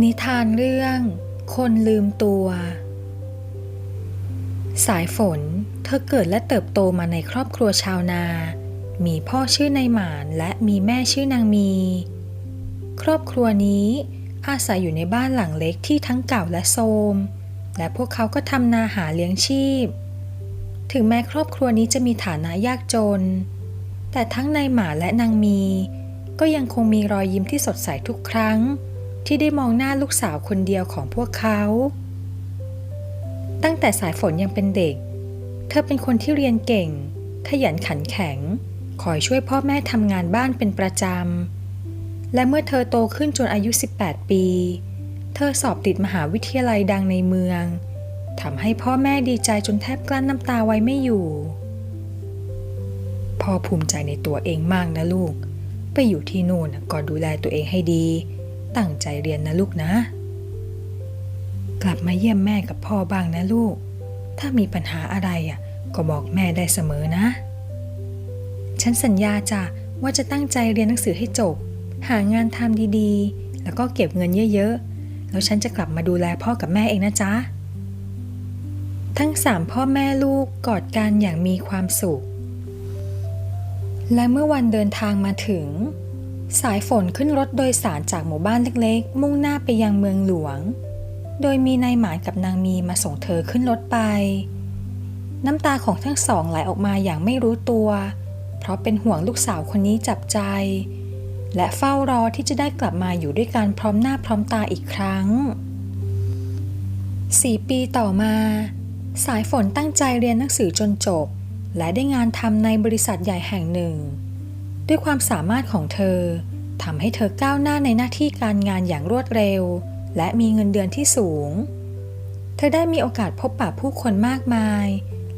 นิทานเรื่อง คนลืมตัว สายฝนเธอเกิดและเติบโตมาในครอบครัวชาวนา มีพ่อชื่อนายหมานและมีแม่ชื่อนางมี ครอบครัวนี้อาศัยอยู่ในบ้านหลังเล็กที่ทั้งเก่าและโทรมและพวกเขาก็ทำนาหาเลี้ยงชีพ ถึงแม้ครอบครัวนี้จะมีฐานะยากจน แต่ทั้งนายหมาและนางมี ก็ยังคงมีรอยยิ้มที่สดใสทุกครั้ง ที่ได้มองหน้าลูกสาวคนเดียวของพวกเขา ตั้งแต่สายฝนยังเป็นเด็ก เธอเป็นคนที่เรียนเก่ง ขยันขันแข็ง คอยช่วยพ่อแม่ทำงานบ้านเป็นประจำ และเมื่อเธอโตขึ้นจนอายุ 18 ปี เธอสอบติดมหาวิทยาลัยดังในเมืองทำให้พ่อแม่ดีใจจนแทบกลั้นน้ำตาไว้ไม่อยู่ พ่อภูมิใจในตัวเองมากนะลูก ไปอยู่ที่นู่นน่ะก็ดูแลตัวเองให้ดี ตั้งใจเรียนนะลูกนะ กลับมาเยี่ยมแม่กับพ่อบ้างนะลูก ถ้ามีปัญหาอะไรอะ ก็บอกแม่ได้เสมอนะ ฉันสัญญาจ้ะว่าจะตั้งใจเรียนหนังสือให้จบ หางานทำดีๆ แล้วก็เก็บเงินเยอะๆ แล้วฉันจะกลับมาดูแลพ่อกับแม่เองนะจ๊ะ ทั้งสามพ่อแม่ลูกกอดกันอย่างมีความสุข และเมื่อวันเดินทางมาถึง สายฝนขึ้นรถโดยสารจากหมู่บ้านเล็กๆ มุ่งหน้าไปยังเมืองหลวง โดยมีนายหมานกับนางมีมาส่งเธอขึ้นรถไป น้ำตาของทั้งสองไหลออกมาอย่างไม่รู้ตัว เพราะเป็นห่วงลูกสาวคนนี้จับใจ และเฝ้ารอที่จะได้กลับมาอยู่ด้วยกันพร้อมหน้าพร้อมตาอีกครั้งสี่ปีต่อมา สายฝนตั้งใจเรียนหนังสือจนจบ และได้งานทำในบริษัทใหญ่แห่งหนึ่ง ด้วยความสามารถของเธอทำให้เธอก้าวหน้าในหน้าที่การงานอย่างรวดเร็ว และมีเงินเดือนที่สูง เธอได้มีโอกาสพบปะผู้คนมากมาย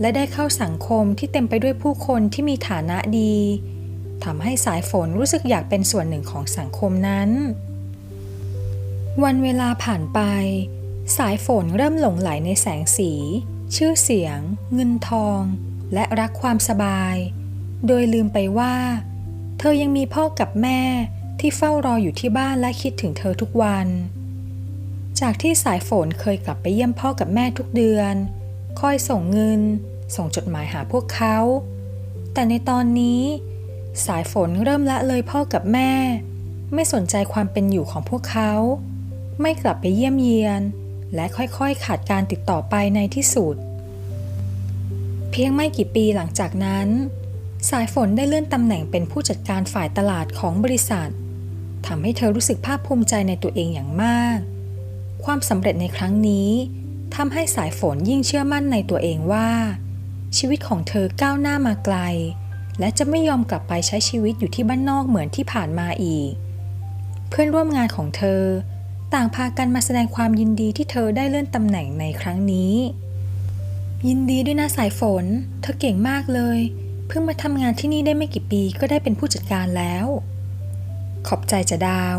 และได้เข้าสังคมที่เต็มไปด้วยผู้คนที่มีฐานะดีทำให้สายฝนรู้สึกอยากเป็นส่วนหนึ่งของสังคมนั้น วันเวลาผ่านไป สายฝนเริ่มหลงไหลในแสงสี ชื่อเสียง เงินทอง และรักความสบาย โดยลืมไปว่า เธอยังมีพ่อกับแม่ที่เฝ้ารออยู่ที่บ้านและคิดถึงเธอทุกวัน จากที่สายฝนเคยกลับไปเยี่ยมพ่อกับแม่ทุกเดือน คอยส่งเงิน ส่งจดหมายหาพวกเขา แต่ในตอนนี้ สายฝนเริ่มละเลยพ่อกับแม่ ไม่สนใจความเป็นอยู่ของพวกเขา ไม่กลับไปเยี่ยมเยียน และค่อยๆ ขาดการติดต่อไปในที่สุด เพียงไม่กี่ปีหลังจากนั้น สายฝนได้เลื่อนตำแหน่งเป็นผู้จัดการฝ่ายตลาดของบริษัททำให้เธอรู้สึกภาคภูมิใจในตัวเองอย่างมาก ความสำเร็จในครั้งนี้ทำให้สายฝนยิ่งเชื่อมั่นในตัวเองว่า ชีวิตของเธอก้าวหน้ามาไกล และจะไม่ยอมกลับไปใช้ชีวิตอยู่ที่บ้านนอกเหมือนที่ผ่านมาอีก เพื่อนร่วมงานของเธอ ต่างพากันมาแสดงความยินดีที่เธอได้เลื่อนตำแหน่งในครั้งนี้ ยินดีด้วยนะสายฝน เธอเก่งมากเลย เพิ่งมาทำงานที่นี่ได้ไม่กี่ปีก็ได้เป็นผู้จัดการแล้ว ขอบใจจะดาว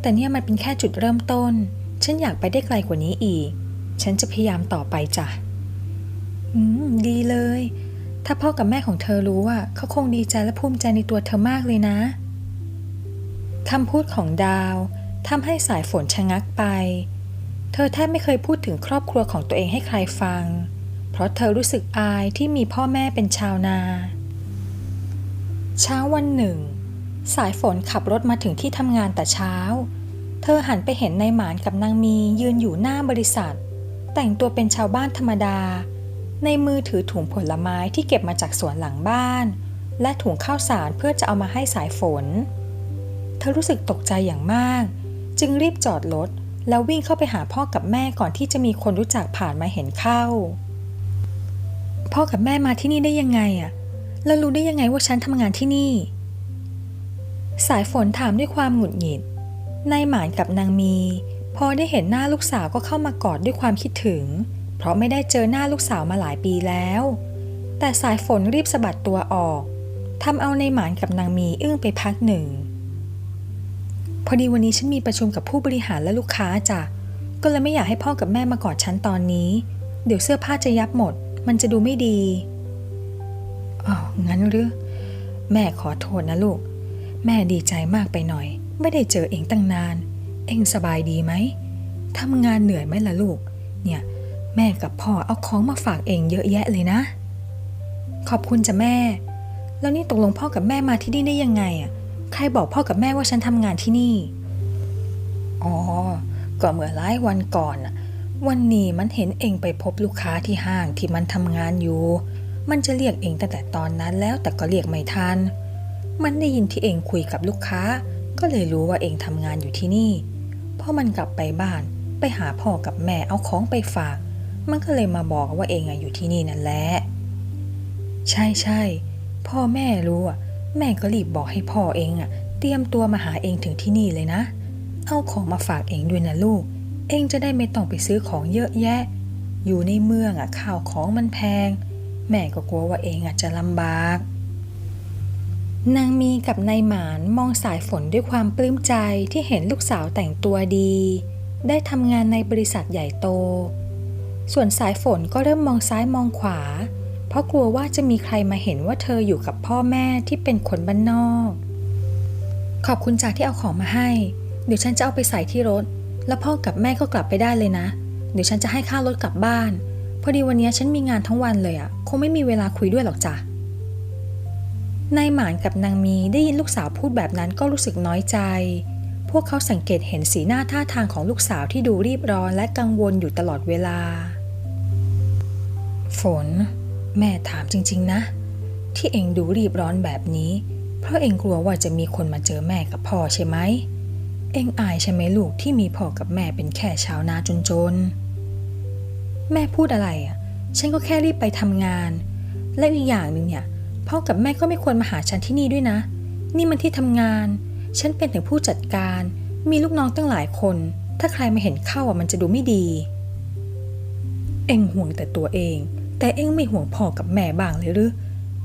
แต่เนี่ยมันเป็นแค่จุดเริ่มต้น ฉันอยากไปได้ไกลกว่านี้อีก ฉันจะพยายามต่อไปจ้ะ อืม ดีเลย ถ้าพ่อกับแม่ของเธอรู้อะเขาคงดีใจและภูมิใจในตัวเธอมากเลยนะคำพูดของดาวทำให้สายฝนชะงักไป เธอแทบไม่เคยพูดถึงครอบครัวของตัวเองให้ใครฟัง เพราะเธอรู้สึกอายที่มีพ่อแม่เป็นชาวนา เช้าวันหนึ่ง สายฝนขับรถมาถึงที่ทำงานแต่เช้า เธอหันไปเห็นนายหมานกับนางมียืนอยู่หน้าบริษัท แต่งตัวเป็นชาวบ้านธรรมดา ในมือถือถุงผลไม้ที่เก็บมาจากสวนหลังบ้าน และถุงข้าวสารเพื่อจะเอามาให้สายฝน เธอรู้สึกตกใจอย่างมาก จึงรีบจอดรถแล้ววิ่งเข้าไปหาพ่อกับแม่ก่อนที่จะมีคนรู้จักผ่านมาเห็นเข้า พ่อกับแม่มาที่นี่ได้ยังไงอะ แล้วรู้ได้ยังไงว่าฉันทำงานที่นี่ สายฝนถามด้วยความหงุดหงิด นายหมานกับนางมี พอได้เห็นหน้าลูกสาวก็เข้ามากอดด้วยความคิดถึง เพราะไม่ได้เจอหน้าลูกสาวมาหลายปีแล้ว แต่สายฝนรีบสะบัดตัวออกทำเอาในหมานกับนางมีอึ้งไปพักหนึ่ง พอดีวันนี้ฉันมีประชุมกับผู้บริหารและลูกค้าจ้ะ ก็เลยไม่อยากให้พ่อกับแม่มากอดฉันตอนนี้ เดี๋ยวเสื้อผ้าจะยับหมด มันจะดูไม่ดี อ๋องั้นหรือ แม่ขอโทษนะลูก แม่ดีใจมากไปหน่อย ไม่ได้เจอเองตั้งนาน เองสบายดีไหมทำงานเหนื่อยไหมล่ะลูก เนี่ย แม่กับพ่อเอาของมาฝากเองเยอะแยะเลยนะ ขอบคุณจ้ะแม่ แล้วนี่ตกลงพ่อกับแม่มาที่นี่ได้ยังไงอะ ใครบอกพ่อกับแม่ว่าฉันทำงานที่นี่ อ๋อ ก็เมื่อหลายวันก่อนน่ะวันนี้มันเห็นเองไปพบลูกค้าที่ห้างที่มันทำงานอยู่ มันจะเรียกเองตั้งแต่ตอนนั้นแล้วแต่ก็เรียกไม่ทัน มันได้ยินที่เองคุยกับลูกค้า ก็เลยรู้ว่าเองทำงานอยู่ที่นี่ พอมันกลับไปบ้าน ไปหาพ่อกับแม่เอาของไปฝาก มันก็เลยมาบอกว่าเองอยู่ที่นี่นั่นแหละ ใช่ใช่พ่อแม่รู้อะ แม่ก็รีบบอกให้พ่อเองอะ เตรียมตัวมาหาเองถึงที่นี่เลยนะ เอาของมาฝากเองด้วยนะลูก เองจะได้ไม่ต้องไปซื้อของเยอะแยะ อยู่ในเมืองอะข้าวของมันแพง แม่ก็กลัวว่าเองอาจจะลำบาก นางมีกับนายหมานมองสายฝนด้วยความปลื้มใจที่เห็นลูกสาวแต่งตัวดี ได้ทำงานในบริษัทใหญ่โต ส่วนสายฝนก็เริ่มมองซ้ายมองขวา เพราะกลัวว่าจะมีใครมาเห็นว่าเธออยู่กับพ่อแม่ที่เป็นคนบ้านนอก ขอบคุณจากที่เอาของมาให้ เดี๋ยวฉันจะเอาไปใส่ที่รถ แล้วพ่อกับแม่ก็กลับไปได้เลยนะ เดี๋ยวฉันจะให้ค่ารถกลับบ้าน พอดีวันนี้ฉันมีงานทั้งวันเลยอะ่ะคงไม่มีเวลาคุยด้วยหรอกจ้ะนายหมานกับนางมีได้ยินลูกสาวพูดแบบนั้นก็รู้สึกน้อยใจ พวกเขาสังเกตเห็นสีหน้าท่าทางของลูกสาวที่ดูรีบร้อนและกังวลอยู่ตลอดเวลา ฝน แม่ถามจริง ๆ นะ ที่เองดูรีบร้อนแบบนี้ เพราะเองกลัวว่าจะมีคนมาเจอแม่กับพ่อใช่ไหม เองอายใช่ไหมลูกที่มีพ่อกับแม่เป็นแค่ชาวนาจนๆ แม่พูดอะไรอะ ฉันก็แค่รีบไปทำงาน และอีกอย่างหนึ่งเนี่ย พ่อกับแม่ก็ไม่ควรมาหาฉันที่นี่ด้วยนะ นี่มันที่ทำงาน ฉันเป็นถึงผู้จัดการ มีลูกน้องตั้งหลายคน ถ้าใครมาเห็นเข้าอะมันจะดูไม่ดี เอ็งห่วงแต่ตัวเอง แต่เอ็งไม่ห่วงพ่อกับแม่บ้างเลยหรือ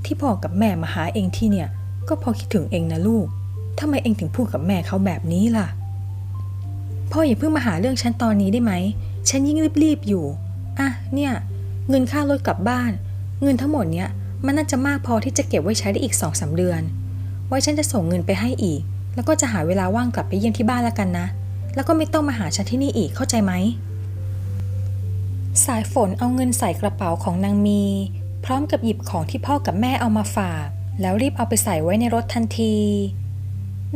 ที่พ่อกับแม่มาหาเองที่เนี่ย ก็เพอคิดถึงเองนะลูกทำไมเองถึงพูดกับแม่เขาแบบนี้ล่ะ พ่ออย่าเพิ่งมาหาเรื่องฉันตอนนี้ได้ไหม ฉันยิ่งรีบๆอยู่ อะเนี่ย เงินค่ารถกลับบ้าน เงินทั้งหมดเนี้ยมันน่าจะมากพอที่จะเก็บไว้ใช้ได้อีกสองสาเดือนไว้ฉันจะส่งเงินไปให้อีก แล้วก็จะหาเวลาว่างกลับไปเยี่ยมที่บ้านแล้วกันนะ แล้วก็ไม่ต้องมาหาฉันที่นี่อีกเข้าใจไหมสายฝนเอาเงินใส่กระเป๋าของนางมี พร้อมกับหยิบของที่พ่อกับแม่เอามาฝาก แล้วรีบเอาไปใส่ไว้ในรถทันที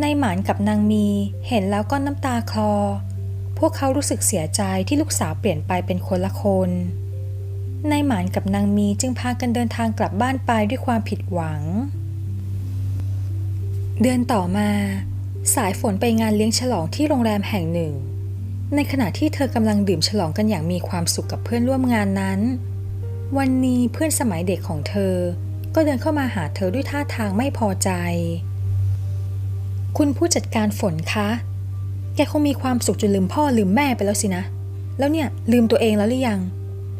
นายหมานกับนางมี เห็นแล้วก็น้ำตาคลอ พวกเขารู้สึกเสียใจที่ลูกสาวเปลี่ยนไปเป็นคนละคน นายหมานกับนางมีจึงพากันเดินทางกลับบ้านไปด้วยความผิดหวัง เดือนต่อมา สายฝนไปงานเลี้ยงฉลองที่โรงแรมแห่งหนึ่ง ในขณะที่เธอกำลังดื่มฉลองกันอย่างมีความสุขกับเพื่อนร่วมงานนั้น วันนี้เพื่อนสมัยเด็กของเธอ ก็เดินเข้ามาหาเธอด้วยท่าทางไม่พอใจ คุณผู้จัดการฝนคะ แกคงมีความสุขจนลืมพ่อลืมแม่ไปแล้วสินะ แล้วเนี่ยลืมตัวเองแล้วหรือยัง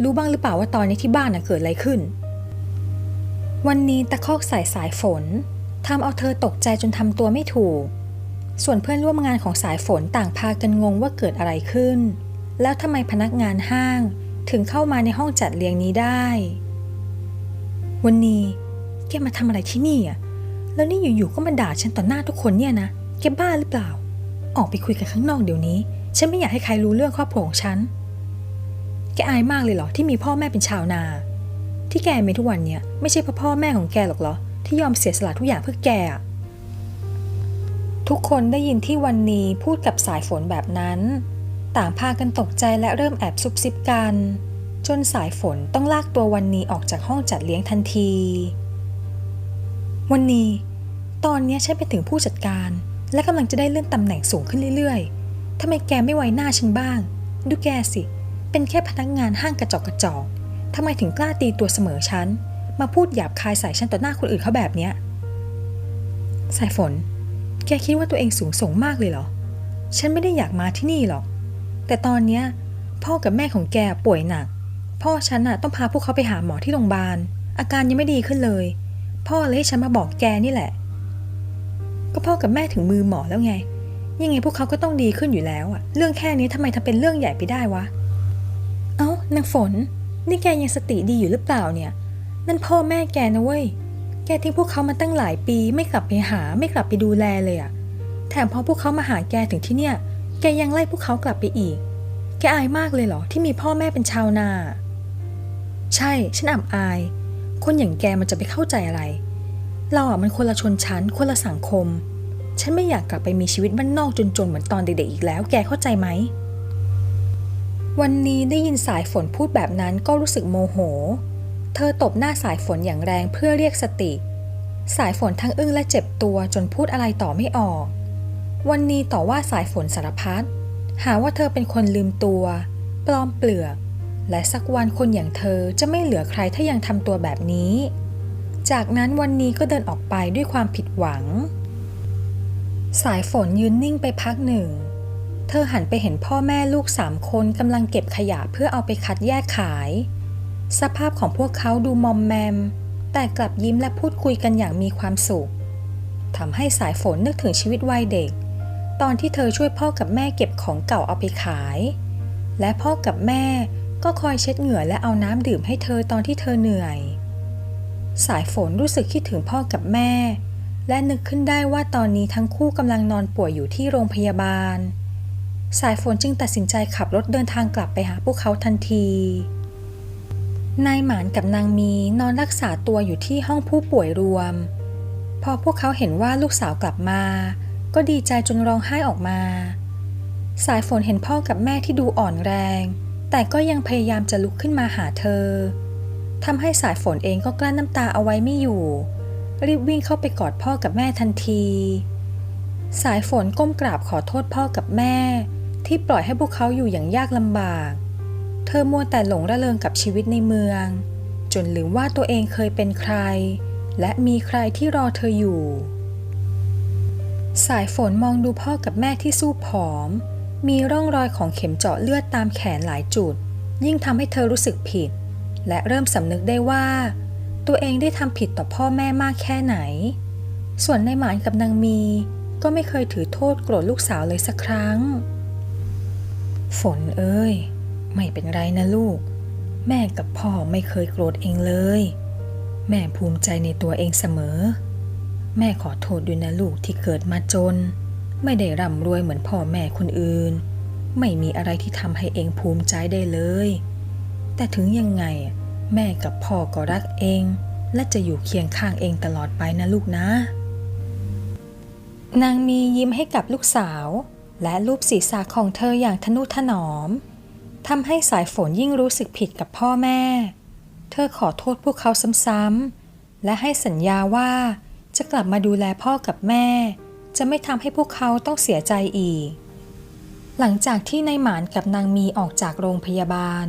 รู้บ้างหรือเปล่าว่าตอนนี้ที่บ้านน่ะเกิดอะไรขึ้น วันนี้ตะคอกใส่สายฝนทำเอาเธอตกใจจนทำตัวไม่ถูก ส่วนเพื่อนร่วมงานของสายฝนต่างพากันงงว่าเกิดอะไรขึ้น แล้วทำไมพนักงานห้างถึงเข้ามาในห้องจัดเลี้ยงนี้ได้ วันนี้แกมาทำอะไรที่นี่อะ แล้วนี่อยู่ๆก็มาด่าฉันต่อหน้าทุกคนเนี่ยนะ แกบ้าหรือเปล่า ออกไปคุยกันข้างนอกเดี๋ยวนี้ ฉันไม่อยากให้ใครรู้เรื่องครอบครัวของฉัน แกอายมากเลยเหรอที่มีพ่อแม่เป็นชาวนา ที่แกมีทุกวันเนี่ยไม่ใช่เพราะพ่อแม่ของแกหรอกเหรอ ที่ยอมเสียสละทุกอย่างเพื่อแกอะทุกคนได้ยินที่วันนี้พูดกับสายฝนแบบนั้น ต่างพากันตกใจและเริ่มแอบซุบซิบกัน จนสายฝนต้องลากตัววันนี้ออกจากห้องจัดเลี้ยงทันที วันนี้ ตอนนี้ฉันเป็นถึงผู้จัดการ และกำลังจะได้เลื่อนตำแหน่งสูงขึ้นเรื่อยๆทำไมแกไม่ไว้หน้าฉันบ้าง ดูแกสิ เป็นแค่พนักงานห้างกระจอกกระจอกทำไมถึงกล้าตีตัวเสมอฉัน มาพูดหยาบคายใส่ฉันต่อหน้าคนอื่นเขาแบบเนี้ยสายฝน แกคิดว่าตัวเองสูงส่งมากเลยเหรอ ฉันไม่ได้อยากมาที่นี่หรอก แต่ตอนเนี้ยพ่อกับแม่ของแกป่วยหนัก พ่อฉันน่ะต้องพาพวกเขาไปหาหมอที่โรงพยาบาล อาการยังไม่ดีขึ้นเลย พ่อเลยให้ฉันมาบอกแกนี่แหละ ก็พ่อกับแม่ถึงมือหมอแล้วไง ยังไงพวกเขาก็ต้องดีขึ้นอยู่แล้วอะเรื่องแค่นี้ทำไมทำเป็นเรื่องใหญ่ไปได้วะ เอ้านางฝน นี่แกยังสติดีอยู่หรือเปล่าเนี่ย นั่นพ่อแม่แกนะเว้ย แกทิ้งพวกเขามาตั้งหลายปี ไม่กลับไปหา ไม่กลับไปดูแลเลยอะแถมพอพวกเขามาหาแกถึงที่เนี่ย แกยังไล่พวกเขากลับไปอีก แกอายมากเลยเหรอที่มีพ่อแม่เป็นชาวนา ใช่ ฉันอับอาย คนอย่างแกมันจะไปเข้าใจอะไร เราอะมันคนละชนชั้นคนละสังคม ฉันไม่อยากกลับไปมีชีวิตบ้านนอกจนๆเหมือนตอนเด็กๆอีกแล้ว แกเข้าใจไหม วันนี้ได้ยินสายฝนพูดแบบนั้นก็รู้สึกโมโห เธอตบหน้าสายฝนอย่างแรงเพื่อเรียกสติ สายฝนทั้งอึ้งและเจ็บตัวจนพูดอะไรต่อไม่ออก วันนี้ต่อว่าสายฝนสารพัด หาว่าเธอเป็นคนลืมตัว ปลอมเปลือก และสักวันคนอย่างเธอจะไม่เหลือใครถ้ายังทำตัวแบบนี้ จากนั้นวันนี้ก็เดินออกไปด้วยความผิดหวัง สายฝนยืนนิ่งไปพักหนึ่ง เธอหันไปเห็นพ่อแม่ลูกสามคนกำลังเก็บขยะเพื่อเอาไปคัดแยกขาย สภาพของพวกเขาดูมอมแมม แต่กลับยิ้มและพูดคุยกันอย่างมีความสุขทำให้สายฝนนึกถึงชีวิตวัยเด็ก ตอนที่เธอช่วยพ่อกับแม่เก็บของเก่าเอาไปขาย และพ่อกับแม่ก็คอยเช็ดเหงื่อและเอาน้ำดื่มให้เธอตอนที่เธอเหนื่อย สายฝนรู้สึกคิดถึงพ่อกับแม่ และนึกขึ้นได้ว่าตอนนี้ทั้งคู่กำลังนอนป่วยอยู่ที่โรงพยาบาล สายฝนจึงตัดสินใจขับรถเดินทางกลับไปหาพวกเขาทันที นายหมานกับนางมีนอนรักษาตัวอยู่ที่ห้องผู้ป่วยรวม พอพวกเขาเห็นว่าลูกสาวกลับมา ก็ดีใจจนร้องไห้ออกมา สายฝนเห็นพ่อกับแม่ที่ดูอ่อนแรง แต่ก็ยังพยายามจะลุกขึ้นมาหาเธอ ทำให้สายฝนเองก็กลั้นน้ำตาเอาไว้ไม่อยู่ รีบวิ่งเข้าไปกอดพ่อกับแม่ทันที สายฝนก้มกราบขอโทษพ่อกับแม่ ที่ปล่อยให้พวกเขาอยู่อย่างยากลำบาก เธอมัวแต่หลงระเริงกับชีวิตในเมือง จนลืมว่าตัวเองเคยเป็นใคร และมีใครที่รอเธออยู่ สายฝนมองดูพ่อกับแม่ที่สู้ผอม มีร่องรอยของเข็มเจาะเลือดตามแขนหลายจุด ยิ่งทำให้เธอรู้สึกผิด และเริ่มสำนึกได้ว่า ตัวเองได้ทำผิดต่อพ่อแม่มากแค่ไหน ส่วนนายหมานกับนางมี ก็ไม่เคยถือโทษโกรธลูกสาวเลยสักครั้ง ฝนเอ้ย ไม่เป็นไรนะลูก แม่กับพ่อไม่เคยโกรธเองเลย แม่ภูมิใจในตัวเองเสมอ แม่ขอโทษด้วยนะลูกที่เกิดมาจน ไม่ได้ร่ำรวยเหมือนพ่อแม่คนอื่น ไม่มีอะไรที่ทำให้เองภูมิใจได้เลย แต่ถึงยังไง แม่กับพ่อก็รักเอง และจะอยู่เคียงข้างเองตลอดไปนะลูกนะ นางมียิ้มให้กับลูกสาว และรูปศีรษะของเธออย่างทนุถนอมทำให้สายฝนยิ่งรู้สึกผิดกับพ่อแม่ เธอขอโทษพวกเขาซ้ำๆ และให้สัญญาว่าจะกลับมาดูแลพ่อกับแม่ จะไม่ทำให้พวกเขาต้องเสียใจอีก หลังจากที่นายหมานกับนางมีออกจากโรงพยาบาล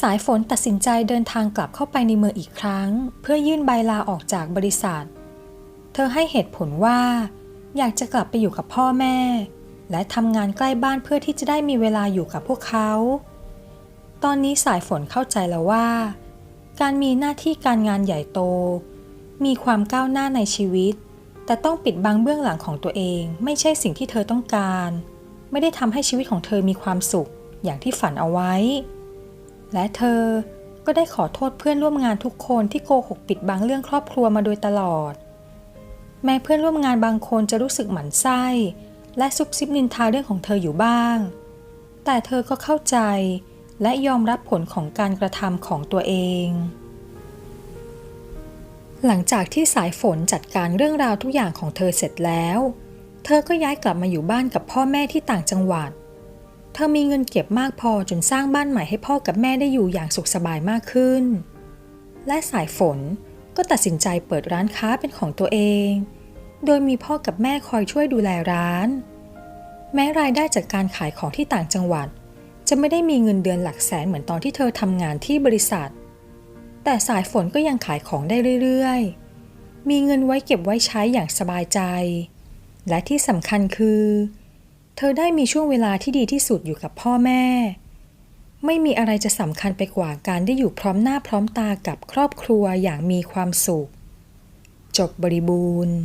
สายฝนตัดสินใจเดินทางกลับเข้าไปในเมืองอีกครั้ง เพื่อยื่นใบลาออกจากบริษัท เธอให้เหตุผลว่า อยากจะกลับไปอยู่กับพ่อแม่ และทำงานใกล้บ้านเพื่อที่จะได้มีเวลาอยู่กับพวกเขา ตอนนี้สายฝนเข้าใจแล้วว่า การมีหน้าที่การงานใหญ่โต มีความก้าวหน้าในชีวิต แต่ต้องปิดบังเบื้องหลังของตัวเอง ไม่ใช่สิ่งที่เธอต้องการ ไม่ได้ทำให้ชีวิตของเธอมีความสุข อย่างที่ฝันเอาไว้ และเธอก็ได้ขอโทษเพื่อนร่วมงานทุกคนที่โกหกปิดบังเรื่องครอบครัวมาโดยตลอด แม้เพื่อนร่วมงานบางคนจะรู้สึกหมั่นไส้ และซุบซิบนินทาเรื่องของเธออยู่บ้าง แต่เธอก็เข้าใจและยอมรับผลของการกระทำของตัวเอง หลังจากที่สายฝนจัดการเรื่องราวทุกอย่างของเธอเสร็จแล้ว เธอก็ย้ายกลับมาอยู่บ้านกับพ่อแม่ที่ต่างจังหวัด เธอมีเงินเก็บมากพอจนสร้างบ้านใหม่ให้พ่อกับแม่ได้อยู่อย่างสุขสบายมากขึ้น และสายฝนก็ตัดสินใจเปิดร้านค้าเป็นของตัวเอง โดยมีพ่อกับแม่คอยช่วยดูแลร้าน แม้รายได้จากการขายของที่ต่างจังหวัด จะไม่ได้มีเงินเดือนหลักแสนเหมือนตอนที่เธอทำงานที่บริษัท แต่สายฝนก็ยังขายของได้เรื่อยๆ มีเงินไว้เก็บไว้ใช้อย่างสบายใจ และที่สำคัญคือ เธอได้มีช่วงเวลาที่ดีที่สุดอยู่กับพ่อแม่ ไม่มีอะไรจะสำคัญไปกว่าการได้อยู่พร้อมหน้าพร้อมตากับครอบครัวอย่างมีความสุข จบบริบูรณ์